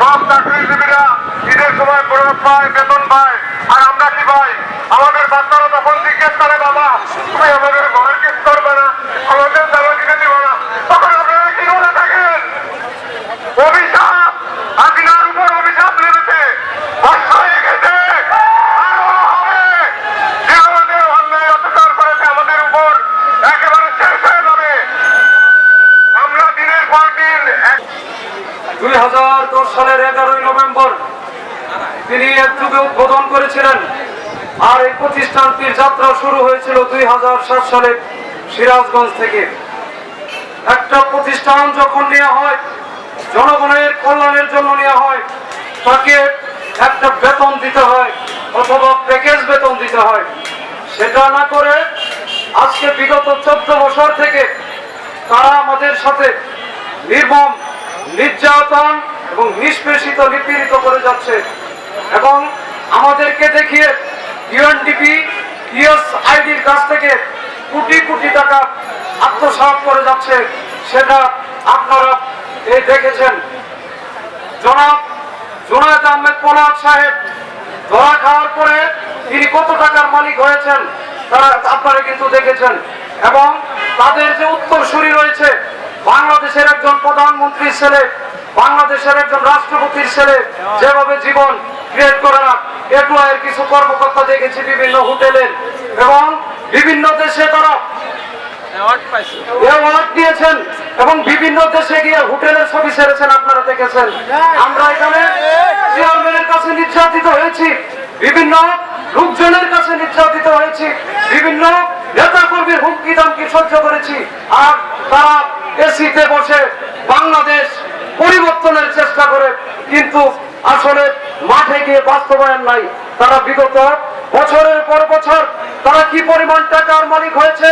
সব চাকরিজীবীরা ঈদের সময় বোনাস পায় বেতন পায় আর আমরা কি পাই আমাদের বাচ্চারা তখন জিজ্ঞেস করে, বাবা, তুমি আমাদের ঘরের কিছু করবে না, আমাদের দাবা কিনে দিবে না। তখন আপনারা কি করে থাকেন? দশ সালের এগারোই নভেম্বর তিনি এক যুগে উদ্বোধন করেছিলেন। আর এই প্রতিষ্ঠানটির যাত্রা শুরু হয়েছিল দুই হাজার সাত সালে সিরাজগঞ্জ থেকে। একটা প্রতিষ্ঠান যখন নেওয়া হয়, জনগণের কল্যাণের জন্য নেওয়া হয়, তাকে একটা বেতন দিতে হয় অথবা প্যাকেজ বেতন দিতে হয়। সেটা না করে আজকে বিগত চোদ্দ বছর থেকে তারা আমাদের সাথে নির্মম নির্যাতন এবং নিষ্পেষিত, নিপীড়িত করে যাচ্ছে। এবং আমাদেরকে দেখিয়ে ইউএনডিপি ইউএসআইডির কাছ থেকে কোটি কোটি টাকা আত্মসাৎ করে যাচ্ছে। সেটা আপনারা এই দেখেছেন। জনাব জোনায়দ আহমেদ পোলাদ সাহেব ধরা খাওয়ার পরে তিনি কত টাকার মালিক হয়েছেন, তারা আপনারা কিন্তু দেখেছেন। এবং তাদের যে উত্তরসূরি রয়েছে বাংলাদেশের একজন প্রধানমন্ত্রীর ছেলে বাংলাদেশের একজন রাষ্ট্রপতির ছেলে যেভাবে জীবন ক্রিয়েট করে না এটুআইয়ের কিছু কর্মকর্তা দেখেছি বিভিন্ন হোটেলের এবং বিভিন্ন দেশে তারা অ্যাওয়ার্ড দিয়েছেন এবং বিভিন্ন দেশে গিয়ে হোটেলের ছবি ছেড়েছেন আপনারা দেখেছেন। আমরা এখানে চেয়ারম্যানের কাছে নির্যাতিত হয়েছি বিভিন্ন লোকজনের কাছে নির্যাতিত হয়েছি বিভিন্ন নেতা কর্মীর হুমকি দামকি সহ্য করেছি আর তারা এসিতে বসে বাংলাদেশ পরিবর্তনের চেষ্টা করে, কিন্তু আসলে মাঠে গিয়ে বাস্তবায়ন নাই। তারা বিগত বছরের পর বছর তারা কি পরিমাণ টাকার মালিক হয়েছে?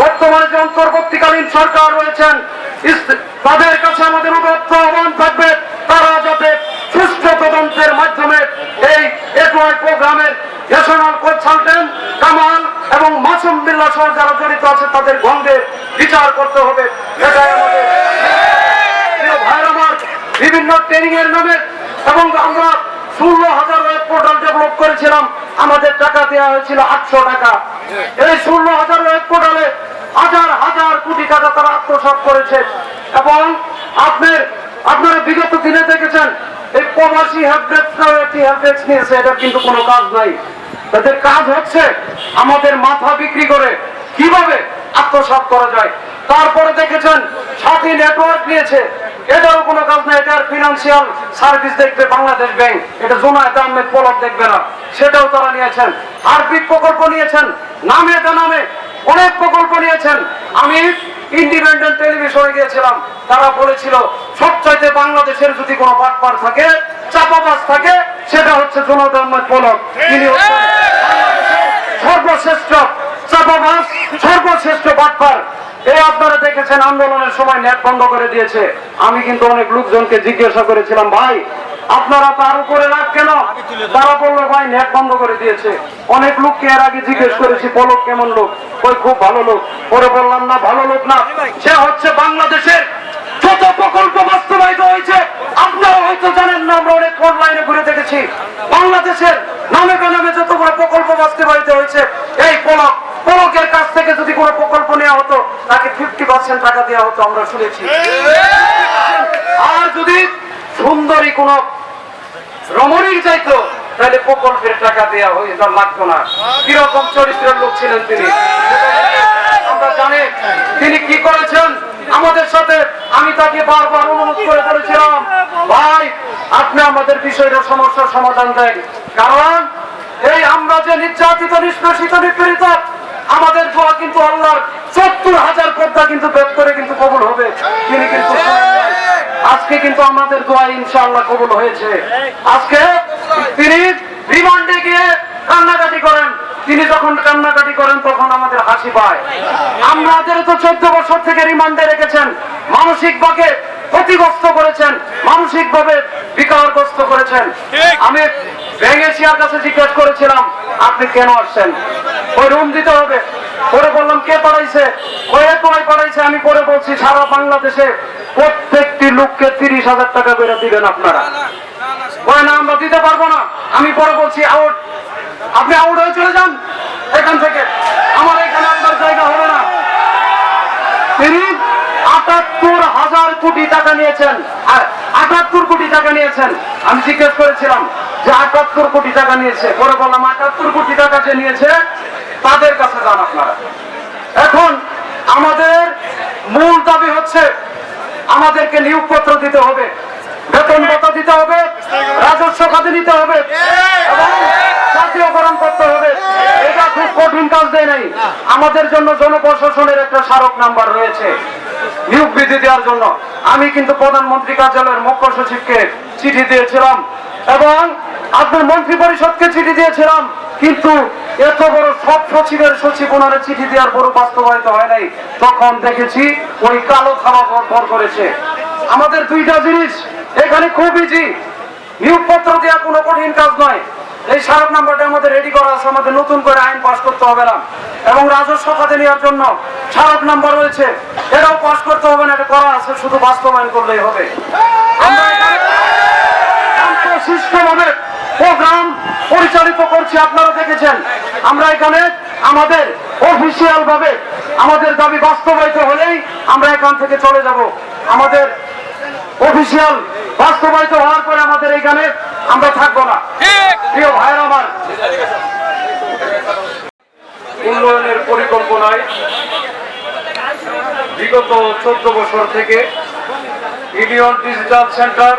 বর্তমানে যে অন্তর্বর্তীকালীন সরকার রয়েছেন তাদের কাছে আমাদের উদাত্ত আহ্বান থাকবে। তারা যাতে সুষ্ঠু তদন্তের মাধ্যমে এই এটুআই প্রোগ্রামের ন্যাশনাল কনসালটেন্ট কামাল এবং মাসুম বিল্লা সহ যারা জড়িত আছে, তাদের গন্ধে বিচার করতে হবে। বিভিন্ন ট্রেনিং এর নামে এবং আমরা ষোলো হাজার ওয়েব পোর্টাল ডেভেলপ করেছিলাম। আমাদের টাকা দেওয়া হয়েছিল আটশো টাকা। এই ষোলো হাজার ওয়েব পোর্টালে হাজার হাজার কোটি টাকা তারা আত্মসাৎ করেছে। এবং আপনার, আপনারা বিগত দিনে দেখেছেন, এই প্রবাসী হেল্পডেস্ক একটি হেল্পডেস্ক নিয়েছে এটা কিন্তু কোনো কাজ নাই। তাদের কাজ হচ্ছে। আমাদের মাথা বিক্রি করে কীভাবে আত্মসাৎ করা যায়? তারপরে দেখেছেন, সাথী নেটওয়ার্ক নিয়েছে। এটারও কোনো কাজ না এটার ফিনান্সিয়াল সার্ভিস দেখবে বাংলাদেশ ব্যাংক এটা জোনায়েত আহমেদ পলক দেখবে না। সেটাও তারা নিয়েছেন। আরবিক প্রকল্প নিয়েছেন। নামে এটা নামে অনেক প্রকল্প নিয়েছেন। আমি ইন্ডিপেন্ডেন্ট টেলিভিশনে গিয়েছিলাম। তারা বলেছিল, সবচাইতে বাংলাদেশের যদি কোনো পাটপার থাকে চাপাবাস থাকে, সেটা হচ্ছে জোনায়েত আহমেদ পলক তিনি বাংলাদেশের সর্বশ্রেষ্ঠ চাপাবাস, সর্বশ্রেষ্ঠ বাটপার। এই আপনারা দেখেছেন আন্দোলনের সময় নেট বন্ধ করে দিয়েছে। আমি কিন্তু অনেক লোকজনকে জিজ্ঞাসা করেছিলাম, ভাই, আপনারা তার উপরে রাখ কেন? তারা বলল, ভাই, নেট বন্ধ করে দিয়েছে। অনেক লোককে এর আগে জিজ্ঞেস করেছি, পলক কেমন লোক? ওই খুব ভালো লোক। পরে বললাম, না, ভালো লোক না। সে হচ্ছে বাংলাদেশের যত প্রকল্প বাস্তবায়িত হয়েছে, আপনারা হয়তো জানেন না, আমরা অনেক অনলাইনে ঘুরে দেখেছি। বাংলাদেশের নামে বেনামে যত বড় প্রকল্প বাস্তবায়িত হয়েছে এই পলক পলকের কাছ থেকে যদি কোনো প্রকল্প নেওয়া হতো তাকে ফিফটি পার্সেন্ট টাকা দেওয়া হতো, আমরা শুনেছি। আর যদি সুন্দরী কোন রমণীর চাইতো তাহলে প্রকল্পের টাকা দেওয়া হয়ে লাগতো না। কীরকম চরিত্রের লোক ছিলেন তিনি? তিনি কি করেছেন? আমাদের সাথে আমি তাকে বারবার অনুরোধ করে বলেছিলাম, ভাই, আপনি আমাদের বিষয়টা সমস্যার সমাধান দেন। কারণ এই আমরা যে নির্যাতিত, নিষ্পেষিত, নিপীড়িত আমাদের দোয়া কিন্তু আল্লাহর সত্তর হাজার পর্দা কিন্তু বেদ করে কিন্তু কবুল হবে। তিনি কিন্তু আজকে কিন্তু আমাদের দোয়া ইনশাআল্লাহ কবুল হয়েছে। আজকে তিনি রিমান্ডে গিয়ে কান্নাকাটি করেন। তিনি যখন কান্নাকাটি করেন তখন আমাদের হাসি পায়। আমাদের তো চোদ্দ বছর থেকে রিমান্ডে রেখেছেন। মানসিক ভাবে ক্ষতিগ্রস্ত করেছেন। মানসিক ভাবে বিকারগ্রস্ত করেছেন। আমি ভেঙেছিয়ার কাছে জিজ্ঞেস করেছিলাম আপনি কেন আসছেন? ওই রুম দিতে হবে। পরে বললাম কে পড়াইছে ওই একই পড়াইছে আমি পরে বলছি সারা বাংলাদেশে প্রত্যেকটি লোককে তিরিশ হাজার টাকা করে দিবেন আপনারা। বলে না আমরা দিতে পারব না। আমি পরে বলছি আউট। আপনি আউট হয়ে চলে যান এখান থেকে। আমার এখানে আপনার জায়গা হবে না। তিনি আটাত্তর হাজার কোটি টাকা নিয়েছেন। আর আটাত্তর কোটি টাকা নিয়েছেন। আমি জিজ্ঞেস করেছিলাম, যে আটাত্তর কোটি টাকা নিয়েছে? পরে বললাম আটাত্তর কোটি টাকা যে নিয়েছে, তাদের কাছে যান আপনারা। এখন আমাদের মূল দাবি হচ্ছে, আমাদেরকে নিয়োগপত্র দিতে হবে বেতন ভাতা দিতে হবে, রাজস্ব খাতে দিতে হবে জাতীয়করণ করতে হবে। এটা খুব কঠিন কাজ দেয় নাই। আমাদের জন্য জনপ্রশাসনের একটা স্মারক নাম্বার রয়েছে, নিয়োগ বিধি দেওয়ার জন্য। আমি কিন্তু প্রধানমন্ত্রী কার্যালয়ের মুখ্য সচিবকে চিঠি দিয়েছিলাম এবং আপনার মন্ত্রী পরিষদকে চিঠি দিয়েছিলাম, কিন্তু এত বড় সব সচিবের সচিব ওনারা চিঠি দেওয়ার পরও বাস্তবায়িত হয় নাই। তখন দেখেছি ওই কালো থাবা ভর করেছে। আমাদের দুইটা জিনিস এখানে খুব ইজি নিয়োগপত্র দেওয়া কোনো কঠিন কাজ নয়। এই স্মারক নাম্বারটা আমাদের রেডি করা আছে, আমাদের নতুন করে আইন পাস করতে হবে না। এবং রাজস্ব খাতে নেওয়ার জন্য স্মারক নাম্বার রয়েছে। এটাও পাস করতে হবে না, এটা করা আছে, শুধু বাস্তবায়ন করলেই হবে। এখানে প্রোগ্রাম পরিচালিত করছি, আপনারা দেখেছেন। আমরা এখানে আমাদের অফিসিয়াল ভাবে আমাদের দাবি বাস্তবায়িত হলেই আমরা এখান থেকে চলে যাব। আমাদের অফিসিয়াল বাস্তবায়িত হওয়ার পরে আমাদের এখানে আমরা থাকব না। প্রিয় ভাইয়ের আমার উন্নয়নের পরিকল্পনায় বিগত চোদ্দ বছর থেকে ইউনিয়ন ডিজিটাল সেন্টার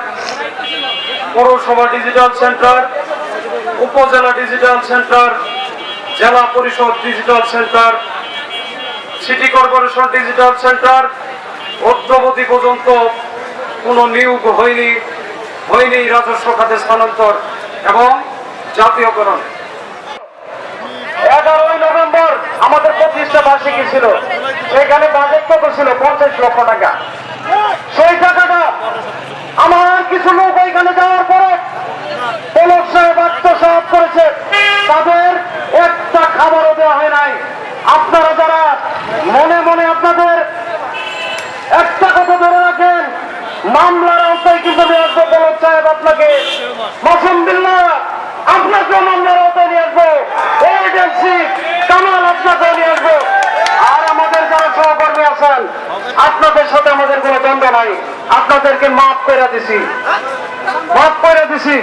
পৌরসভা ডিজিটাল সেন্টার উপজেলা ডিজিটাল সেন্টার জেলা পরিষদ digital centre city corporation digital centre অদ্যবধি পর্যন্ত কোনো নিয়োগ হয়নি হয়নি রাজস্ব খাতে স্থানান্তর এবং জাতীয়করণ। এগারোই নভেম্বর আমাদের প্রতিষ্ঠা বার্ষিকী ছিল। সেখানে বাজেট কত ছিল? পঞ্চাশ লক্ষ টাকা। সেই টাকাটা আমার কিছু লোক ওইখানে যাওয়ার পরে পলক সাহেব আত্মসাত করেছে। তাদের একটা খাবারও দেওয়া হয় নাই। আপনারা যারা মনে মনে আপনাদের একটা কথা ধরে রাখেন মামলার আওতায় কিন্তু নিয়ে আসব পলক সাহেব আপনাকে মাসুম বিল্লাহ আপনাকেও মামলার আওতায় নিয়ে আসব এজেন্সি কামাল আপনাকেও নিয়ে আসব আর আমাদের যারা সহকর্মী আছেন আপনাদের সাথে আমাদের কোনো দ্বন্দ্ব নাই। আপনাদেরকে মাফ করে দিছি। মাফ করে দিছি।